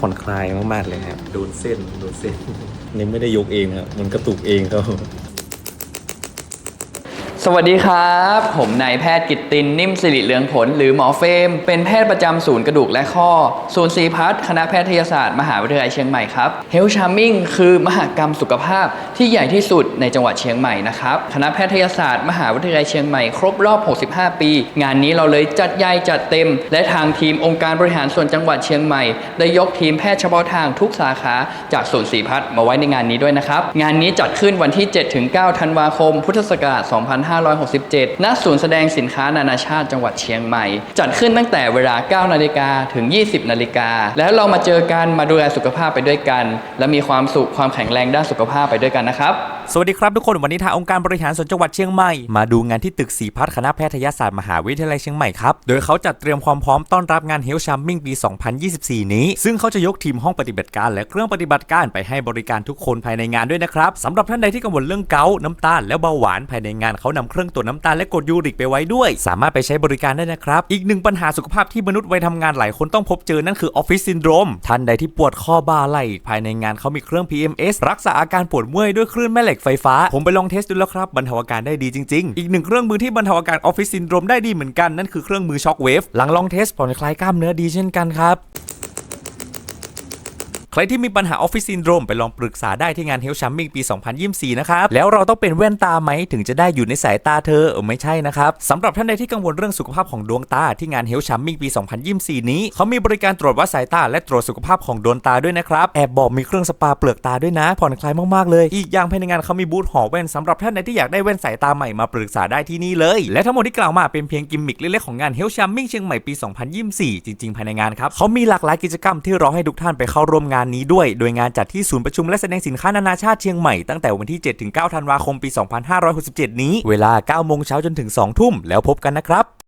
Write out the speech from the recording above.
ผ่อนคลายมากๆเลยนะครับ โดนเส้น โดนเส้น นี่ไม่ได้ยกเองครับ มันกระตุกเองครับ สวัสดีครับ ผมนายแพทย์กิตตินนิ่มสิริเลืองผล หรือหมอเฟม เป็นแพทย์ประจำศูนย์กระดูกและข้อ ศูนย์ศรีพัฒน์คณะแพทยศาสตร์ มหาวิทยาลัยเชียงใหม่ครับ Health Charming คือมหกรรมสุขภาพที่ใหญ่ที่สุดในจังหวัดเชียงใหม่นะครับ คณะแพทยศาสตร์ มหาวิทยาลัยเชียงใหม่ครบรอบ 65 ปี งานนี้เราเลยจัดใหญ่จัดเต็ม และทางทีมองค์การบริหารส่วนจังหวัดเชียงใหม่ได้ยกทีมแพทย์เฉพาะทางทุกสาขาจากศูนย์ศรีพัฒน์มาไว้ในงานนี้ด้วยนะครับงานนี้จัดขึ้นวันที่ 7-9 ธันวาคม พุทธศักราช 255 2567 ณ ศูนย์แสดงสินค้านานาชาติจังหวัดเชียงใหม่ จัดขึ้นตั้งแต่เวลา 9 นาฬิกาถึง 20 นาฬิกา แล้วเรามาเจอกัน มาดูแลสุขภาพไปด้วยกัน และมีความสุข ความแข็งแรงด้านสุขภาพไปด้วยกันนะครับ สวัสดีครับทุกคนวันนี้ทางองค์การบริหารส่วนจังหวัดเชียงใหม่มาดูงานที่ตึกสีพัฒคณะแพทยศาสตร์มหาวิทยาลัยเชียงใหม่ครับ โดยเขาจัดเตรียมความพร้อมต้อนรับงานเฮลชัมมิ่งปี 2024 นี้ ซึ่งเขาจะยกทีมห้องปฏิบัติการและเครื่องปฏิบัติการไปให้บริการทุกคนภายในงานด้วยนะครับสำหรับท่านใดที่กังวลเรื่องเกาต์น้ำตาลและเบาหวานภายในงานเขานำเครื่องตรวจน้ำตาลและกรดยูริกไปไว้ด้วย สามารถไปใช้บริการได้นะครับอีกหนึ่งปัญหาสุขภาพที่มนุษย์วัยทำงานหลายคนต้องพบเจอนั่นคือออฟฟิศซินโดรมท่านใดที่ปวดข้อบ่าไหล่ภายในงานเขามีเครื่อง PMS รักษาอาการปวดเมื่อยด้วยคลื่นแม่เหล็กไฟฟ้า ผมไปลองเทสดูแล้วครับบรรเทาอาการได้ดีจริง ๆ อีกหนึ่งเครื่องมือที่บรรเทาอาการออฟฟิศซินโดรมได้ดีเหมือนกันนั่นคือเครื่องมือช็อคเวฟหลังลองเทสผ่อนคลายกล้ามเนื้อดีเช่นกันครับ ครที่มีปัญหาออฟฟิศซินโดรมไปลองปรึกษาได้ที่งานเฮลชัมมิ่งปี 2024 นะครับ แล้วเราต้องเป็นแว่นตาไหมถึงจะได้อยู่ในสายตาเธอไม่ใช่นะครับสำหรับท่านใดที่กังวลเรื่องสุขภาพของดวงตาที่งานเฮลชัมมิ่งปี 2024 นี้ เขามีบริการตรวจวัดสายตาและตรวจสุขภาพของดวงตาด้วยนะครับแอบบอกมีเครื่องสปาเปลือกตาด้วยนะ ผ่อนคลายมากๆเลย อีกอย่างภายในงานเขามีบูธห่อแว่นสำหรับท่านใดที่อยากได้แว่นสายตาใหม่มาปรึกษาได้ที่นี่เลย และทั้งหมดที่กล่าวมาเป็นเพียงกิมมิคเล็กๆของงานเฮลชัมมิ่งเชียงใหม่ปี 2024 จริง ๆ ภายในงานครับเขามีหลากหลายกิจกรรมที่รอให้ทุกท่านไปเข้าร่วมงานนี้ด้วย โดยงานจัดที่ศูนย์ประชุมและแสดงสินค้านานาชาติเชียงใหม่ตั้งแต่วันที่ 7-9 ธันวาคมปี 2567 นี้ เวลา 9 โมงเช้าจนถึง 2 ทุ่ม แล้วพบกันนะครับ